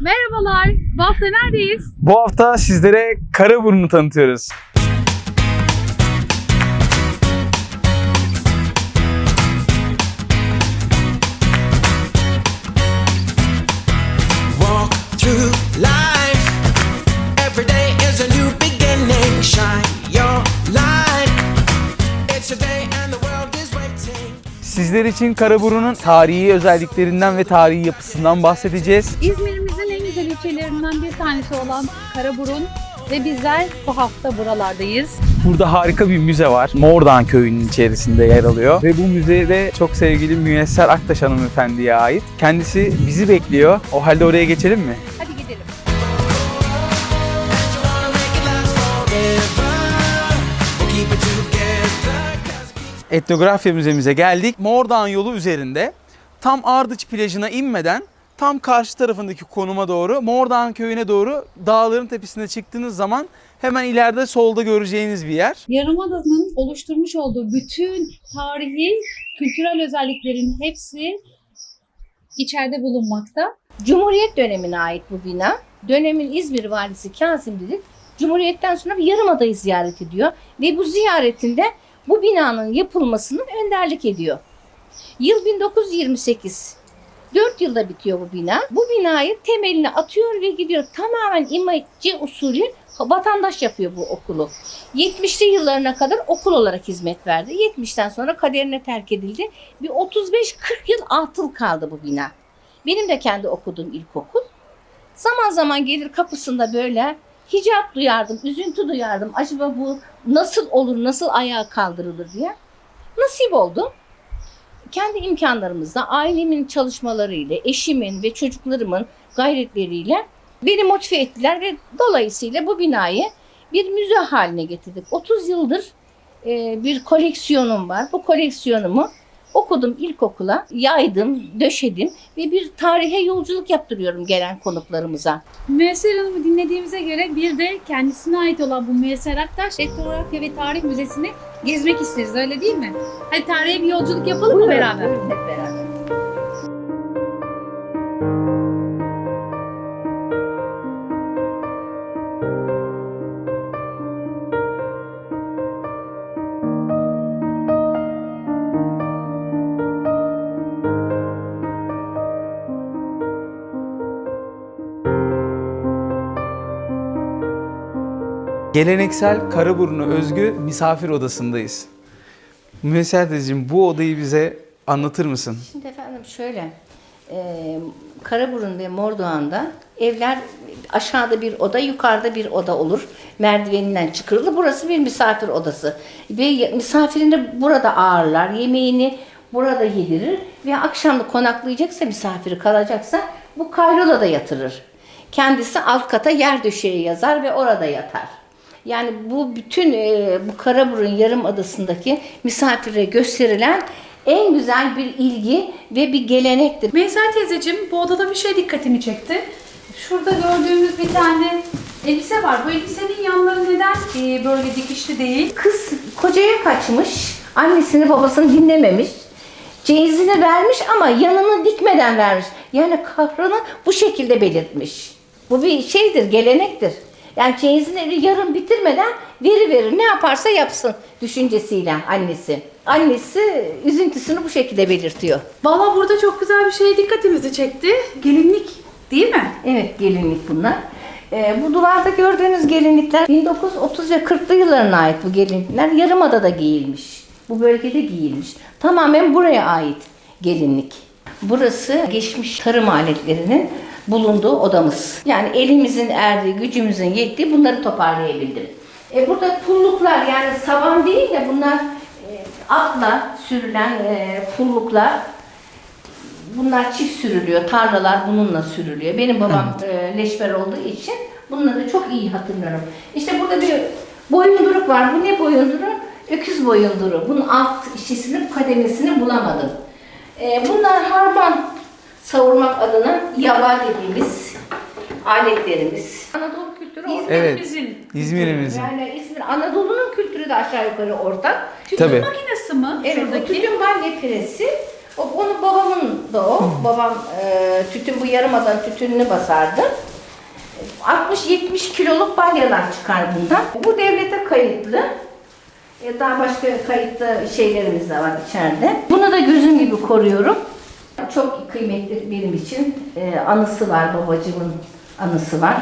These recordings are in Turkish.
Merhabalar. Bu hafta neredeyiz? Bu hafta sizlere Karaburun'u tanıtıyoruz. Walk through life. Every day is a new beginning. Shine your light. It's a day and the world is waiting. Sizler için Karaburun'un tarihi özelliklerinden ve tarihi yapısından bahsedeceğiz. Güzel ilçelerinden bir tanesi olan Karaburun ve bizler bu hafta buralardayız. Burada harika bir müze var. Mordan köyünün içerisinde yer alıyor. Ve bu müzede çok sevgili Müyesser Aktaş hanımefendiye ait. Kendisi bizi bekliyor. O halde oraya geçelim mi? Hadi gidelim. Etnografya müzemize geldik. Mordan yolu üzerinde tam Ardıç plajına inmeden tam karşı tarafındaki konuma doğru Mordan köyüne doğru dağların tepesine çıktığınız zaman hemen ileride solda göreceğiniz bir yer. Yarımada'nın oluşturmuş olduğu bütün tarihi, kültürel özelliklerin hepsi içeride bulunmakta. Cumhuriyet dönemine ait bu bina. Dönemin İzmir valisi Kazım Didik Cumhuriyet'ten sonra bir yarımadayı ziyaret ediyor ve bu ziyaretinde bu binanın yapılmasını önderlik ediyor. Yıl 1928. 4 yılda bitiyor bu bina. Bu binayı temeline atıyor ve gidiyor. Tamamen imece usulü vatandaş yapıyor bu okulu. 70'li yıllarına kadar okul olarak hizmet verdi. 70'ten sonra kaderine terk edildi. Bir 35-40 yıl atıl kaldı bu bina. Benim de kendi okuduğum ilkokul. Zaman zaman gelir kapısında böyle hicap duyardım, üzüntü duyardım. Acaba bu nasıl olur, nasıl ayağa kaldırılır diye. Nasip oldu. Kendi imkanlarımızla, ailemin çalışmalarıyla, eşimin ve çocuklarımın gayretleriyle beni motive ettiler ve dolayısıyla bu binayı bir müze haline getirdik. 30 yıldır e, bir koleksiyonum var. Bu koleksiyonumu okudum ilkokula, yaydım, döşedim ve bir tarihe yolculuk yaptırıyorum gelen konuklarımıza. Müesser Hanım'ı dinlediğimize göre bir de kendisine ait olan bu Müesser Aktaş Etnografya ve Tarih Müzesi'ni gezmek isteriz öyle değil mi? Hadi tarihe bir yolculuk yapalım mı beraber? Buyurun hep beraber. Geleneksel Karaburun'a özgü misafir odasındayız. Müyesser teyzeciğim bu odayı bize anlatır mısın? Şimdi efendim şöyle, e, Karaburun ve Mordoğan'da evler aşağıda bir oda, yukarıda bir oda olur. Merdiveninden çıkılır. Burası bir misafir odası. Ve misafirini burada ağırlar. Yemeğini burada yedirir. Ve akşamda konaklayacaksa misafiri kalacaksa bu kayrolada yatırır. Kendisi alt kata yer döşeği yazar ve orada yatar. Yani bu bütün e, bu Karaburun Yarımadası'ndaki misafire gösterilen en güzel bir ilgi ve bir gelenektir. Meysel teyzeciğim bu odada bir şey dikkatimi çekti. Şurada gördüğümüz bir tane elbise var. Bu elbisenin yanları neden e, böyle dikişli değil? Kız kocaya kaçmış, annesini babasını dinlememiş. Ceyizini vermiş ama yanını dikmeden vermiş. Yani kahrını bu şekilde belirtmiş. Bu bir şeydir, gelenektir. Yani çeyizini yarım bitirmeden veri verir. Ne yaparsa yapsın düşüncesiyle annesi. Annesi üzüntüsünü bu şekilde belirtiyor. Valla burada çok güzel bir şey dikkatimizi çekti. Gelinlik değil mi? Evet gelinlik bunlar. Ee, bu duvarda gördüğünüz gelinlikler 1930 ve 40'lı yıllarına ait bu gelinlikler. Yarımada'da giyilmiş. Bu bölgede giyilmiş. Tamamen buraya ait gelinlik. Burası geçmiş tarım aletlerinin bulunduğu odamız. Yani elimizin erdiği, gücümüzün yettiği bunları toparlayabildim. E, burada pulluklar yani saban değil de bunlar e, atla sürülen e, pulluklar Bunlar çift sürülüyor. Tarlalar bununla sürülüyor. Benim babam e, leşber olduğu için bunları çok iyi hatırlarım. İşte burada bir boyunduruk var. Bu ne boyunduru? Öküz boyunduru. Bunun alt işçisini, kademesini bulamadım. E, bunlar harman savurmak adına yaba dediğimiz aletlerimiz. Anadolu kültürü ortak. Evet. İzmir'imizin İzmir'imizin. Yani İzmir, Anadolu'nun kültürü de aşağı yukarı ortak. Tütün Tabii. makinesi mi? Evet, bu Şuradaki. tütün balya piresi O, onu babamın da o. Babam e, tütün bu yarımadan tütününü basardı. 60-70 kiloluk balyalar çıkar bundan. Bu devlete kayıtlı. E, Daha başka kayıtlı şeylerimiz de var içeride. Bunu da gözüm gibi koruyorum. Çok kıymetli benim için. E, anısı var, babacığımın anısı var.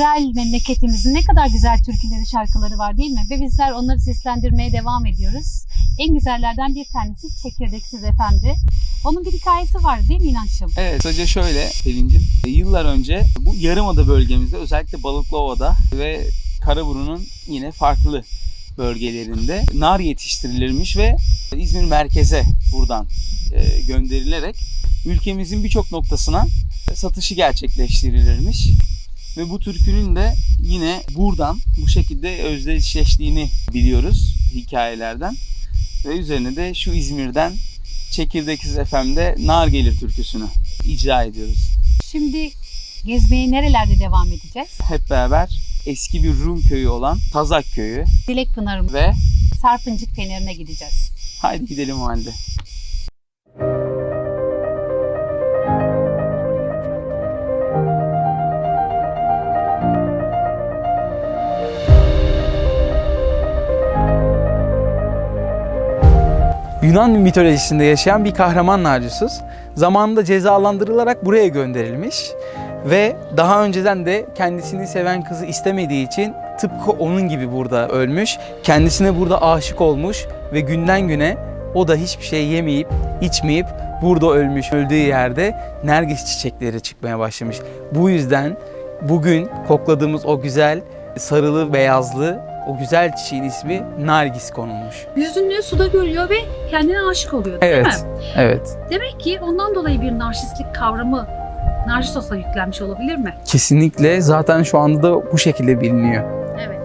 Güzel memleketimizin ne kadar güzel türküleri, şarkıları var değil mi? Ve bizler onları seslendirmeye devam ediyoruz. En güzellerden bir tanesi Çekirdeksiz Efendi. Onun bir hikayesi var değil mi İnanç'ım? Evet, kısaca şöyle Pelin'cim. Yıllar önce bu Yarımada bölgemizde özellikle Balıklıova'da ve Karaburun'un yine farklı bölgelerinde nar yetiştirilirmiş ve İzmir merkeze buradan e, gönderilerek ülkemizin birçok noktasına satışı gerçekleştirilirmiş. Ve bu türkünün de yine buradan bu şekilde özdeşleştiğini biliyoruz hikayelerden. Ve üzerine de şu İzmir'den Çekirdeksiz FM'de Nar Gelir türküsünü icra ediyoruz. Şimdi gezmeye nerelerde devam edeceğiz? Hep beraber eski bir Rum köyü olan Tazak köyü Dilek Pınarı ve Sarpıncık Feneri'ne gideceğiz. haydi gidelim o halde. Yunan mitolojisinde yaşayan bir kahraman Narcissus zamanında cezalandırılarak buraya gönderilmiş ve daha önceden de kendisini seven kızı istemediği için tıpkı onun gibi burada ölmüş. Kendisine burada aşık olmuş ve günden güne o da hiçbir şey yemeyip içmeyip burada ölmüş. Öldüğü yerde nergis çiçekleri çıkmaya başlamış. Bu yüzden bugün kokladığımız o güzel sarılı beyazlı o güzel çiçeğin ismi Nargis konulmuş. Yüzünü suda görüyor ve kendine aşık oluyor değil Evet. mi? Evet. Demek ki ondan dolayı bir narsistlik kavramı Narsisos'a yüklenmiş olabilir mi? Kesinlikle zaten şu anda da bu şekilde biliniyor. Evet.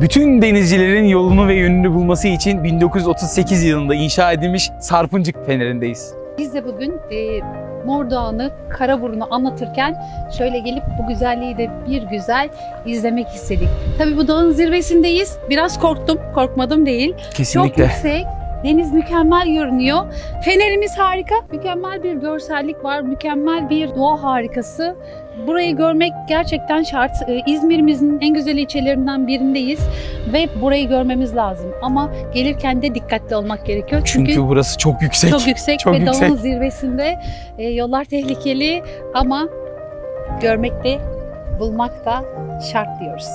Bütün denizcilerin yolunu ve yönünü bulması için 1938 yılında inşa edilmiş Sarpıncık Feneri'ndeyiz. Biz de bugün e, Mor Dağı'nı, Karaburun'u anlatırken şöyle gelip bu güzelliği de bir güzel izlemek istedik. Tabii bu dağın zirvesindeyiz. Biraz korktum, korkmadım değil. Çok Kesinlikle. yüksek. Deniz mükemmel görünüyor. Fenerimiz harika. Mükemmel bir görsellik var. Mükemmel bir doğa harikası. Burayı görmek gerçekten şart. Ee, İzmir'imizin en güzel ilçelerinden birindeyiz ve burayı görmemiz lazım. Ama gelirken de dikkatli olmak gerekiyor. Çünkü, Çünkü burası çok yüksek. çok yüksek çok ve yüksek. dağın zirvesinde e, yollar tehlikeli ama görmek de bulmak da şart diyoruz.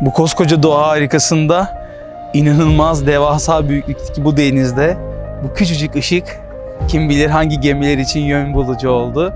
Bu koskoca doğa harikasında inanılmaz devasa büyüklükteki bu denizde bu küçücük ışık kim bilir hangi gemiler için yön bulucu oldu.